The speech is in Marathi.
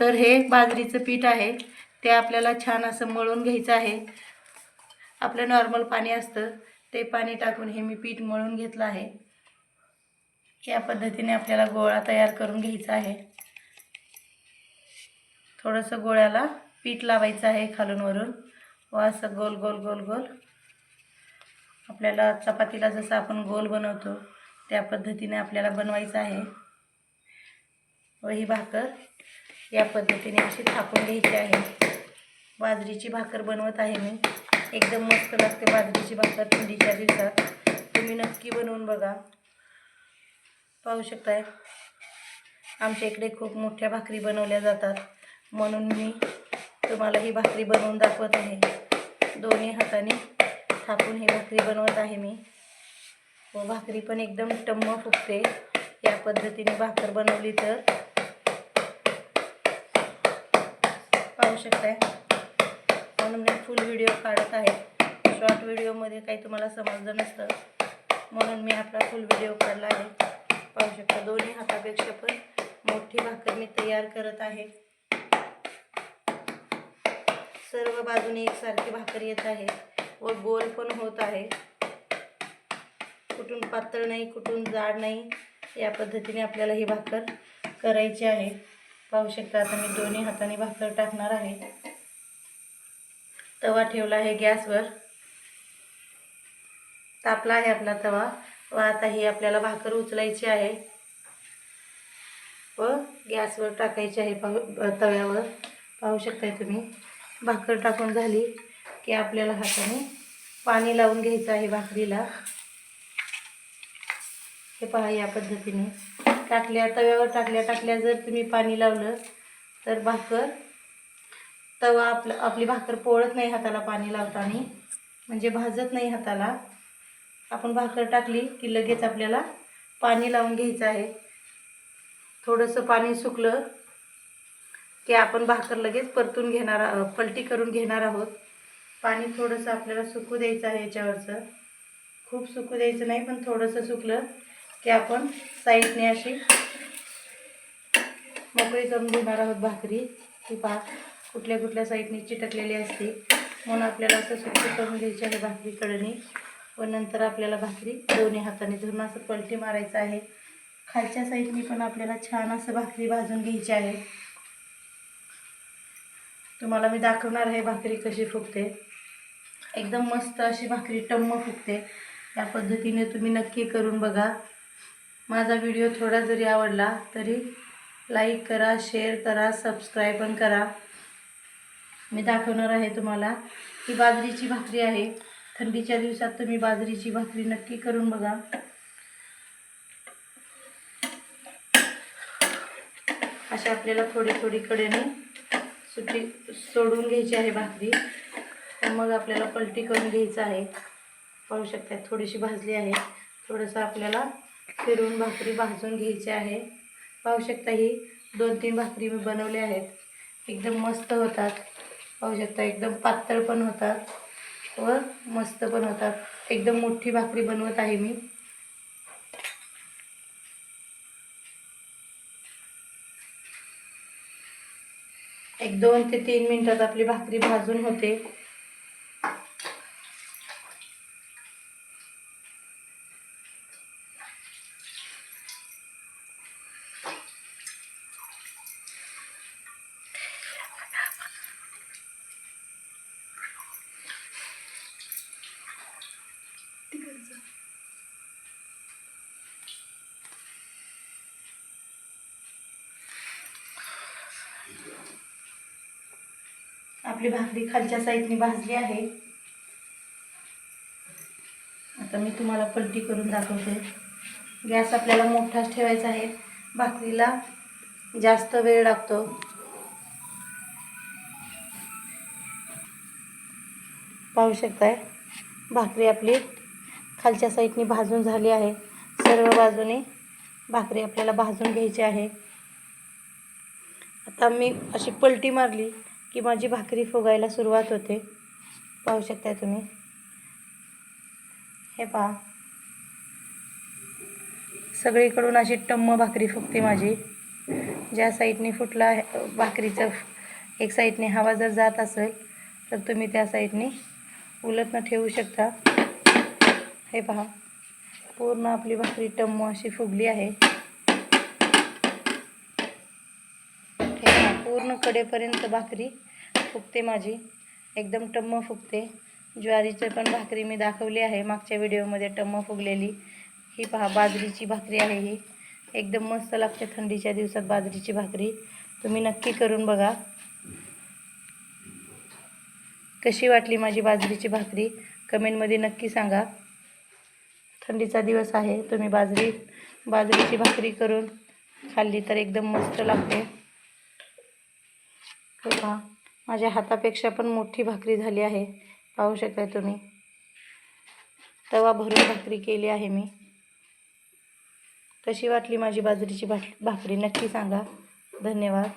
तर हे बाजरीचं पीठ आहे. ते आपल्याला छान असं मळून घ्यायचं आहे. आपलं नॉर्मल पाणी असतं. ते पाणी टाकून हे मी पीठ मळून घेतलं आहे. या पद्धतीने आपल्याला गोळा तयार करून घ्यायचा आहे. थोडंसं गोळ्याला पीठ लावायचं आहे खालून वरून. व असं गोल गोल गोल गोल. आपल्याला चपातीला जसं आपण गोल बनवतो त्या पद्धतीने आपल्याला बनवायचं आहे. व ही भाकर या पद्धतीने अशी थापून घ्यायची आहे. बाजरीची भाकर बनवत आहे मी. एकदम मस्त लागते बाजरीची भाकर थंडीच्या दिवसात. तुम्ही नक्की बनवून बघा. पाहू शकताय. आमच्या इकडे खूप मोठ्या भाकरी बनवल्या जातात. म्हणून मी तुम्हाला ही भाकरी बनवून दाखवत आहे. दोन्ही हाताने थापून ही भाकरी बनवत आहे मी. व भाकरी पण एकदम टम्म फुगते. या पद्धतीने भाकर बनवली तर पाहू शकताय म्हणून मी फुल व्हिडिओ काढत आहे. शॉर्ट व्हिडिओमध्ये काही तुम्हाला समजलं नसतं. म्हणून मी आपला फुल व्हिडिओ काढला आहे. पाहू शकता दोन्ही हातापेक्षा पण मोठी भाकर मी तयार करत आहे. सर्व बाजूने एकसारखी भाकर येत आहे. व गोल पण होत आहे. कुठून पातळ नाही कुठून जाड नाही या पद्धतीने आपल्याला ही भाकर करायची आहे. पाहू शकता आता मी दोन्ही हाताने भाकर टाकणार आहे. तवा ठेवला आहे गॅसवर. तापला आहे आपला तवा. व आता ही आपल्याला भाकर उचलायची आहे. व गॅसवर टाकायची आहे पाहू तव्यावर. पाहू शकताय तुम्ही भाकर टाकून झाली की आपल्याला हाताने पाणी लावून घ्यायचं आहे भाकरीला. हे पहा या पद्धतीने. टाकल्या तव्यावर टाकल्या टाकल्या जर तुम्ही पाणी लावलं तर भाकर तवा आपलं आपली भाकर पोळत नाही हाताला पाणी लावताना. म्हणजे भाजत नाही हाताला. आपण भाकर टाकली की लगेच आपल्याला पाणी लावून घ्यायचं आहे. थोडंसं पाणी सुकलं की आपण भाकर लगेच परतून घेणार आ- पलटी करून घेणार आहोत. पाणी थोडंसं आपल्याला सुकू द्यायचं आहे याच्यावरचं. खूप सुकू द्यायचं नाही पण थोडंसं सुकलं की आपण साईडने अशी मोकळी करून घेणार आहोत भाकरी ती पहा कुठल्या कुठल्या साईडने चिटकलेली असते. म्हणून आपल्याला असं सुट्टी करून घ्यायची आहे भाकरी व नंतर आपल्याला भाकरी दोन्ही हाताने धरून असं पलटी मारायचं आहे. खालच्या साईडने पण आपल्याला छान असं भाकरी भाजून घ्यायची आहे. तुम्हाला मी दाखवणार आहे भाकरी कशी फुगते. एकदम मस्त अशी भाकरी टम्म फुगते. या पद्धतीने तुम्ही नक्की करून बघा. माझा व्हिडिओ थोडा जरी आवडला तरी लाईक करा शेअर करा सबस्क्राईब पण करा. मी दाखवणार आहे तुम्हाला ही बाजरीची भाकरी आहे. थंडीच्या दिवसात तुम्ही बाजरीची भाकरी नक्की करून बघा. अशा आपल्याला थोडी थोडी कडेने सुटी सोडून घ्यायची आहे भाकरी. मग आपल्याला पलटी करून घ्यायचं आहे. पाहू शकता थोडीशी भाजली आहे. थोडंसं आपल्याला फिरून भाकरी भाजून घ्यायची आहे. पाहू शकता ही दोन तीन भाकरी मी बनवल्या आहेत. एकदम मस्त होतात. पाहू शकता एकदम पातळ पण होतात व मस्त पण होतात. एकदम मोठी भाकरी बनवत आहे मी. एक दोन ते तीन मिनिटात आपली भाकरी भाजून होते. आपली भाकरी खालच्या साईडने भाजली आहे. आता मी तुम्हाला पलटी करून दाखवते. गॅस आपल्याला मोठाच ठेवायचा आहे. भाकरीला जास्त वेळ लागतो. पाहू शकताय भाकरी आपली खालच्या साईडने भाजून झाली आहे. सर्व बाजूने भाकरी आपल्याला भाजून घ्यायची आहे. आता मी अशी पलटी मारली. की माझी भाकरी फुगायला सुरुवात होते पाहू शकताय तुम्ही. हे पहा. सगळीकडून अशी टम्म भाकरी फुगते माझी. ज्या साईडने फुटला भाकरीचं एक साईडने हवा जर जात असेल तर तुम्ही त्या साईडने उलटनं ठेवू शकता. हे पहा. पूर्ण आपली भाकरी टम्म अशी फुगली आहे. पूर्ण कडेपर्यंत भाकरी फुगते माझी. एकदम टम्म फुगते ज्वारीचं पण भाकरी मी दाखवली आहे. मागच्या व्हिडिओमध्ये टम्म फुगलेली. ही पहा बाजरीची भाकरी आहे ही. एकदम मस्त लागते थंडीच्या दिवसात बाजरीची भाकरी. तुम्ही नक्की करून बघा. कशी वाटली माझी बाजरीची भाकरी? कमेंटमध्ये नक्की सांगा. थंडीचा दिवस आहे. तुम्ही बाजरी बाजरीची भाकरी करून खाल्ली तर एकदम मस्त लागते. हे पहा माझ्या हातापेक्षा पण मोठी भाकरी झाली आहे. पाहू शकता तुम्ही. तवा भरून भाकरी केली आहे मी. कशी वाटली माझी बाजरीची भाकरी नक्की सांगा. धन्यवाद.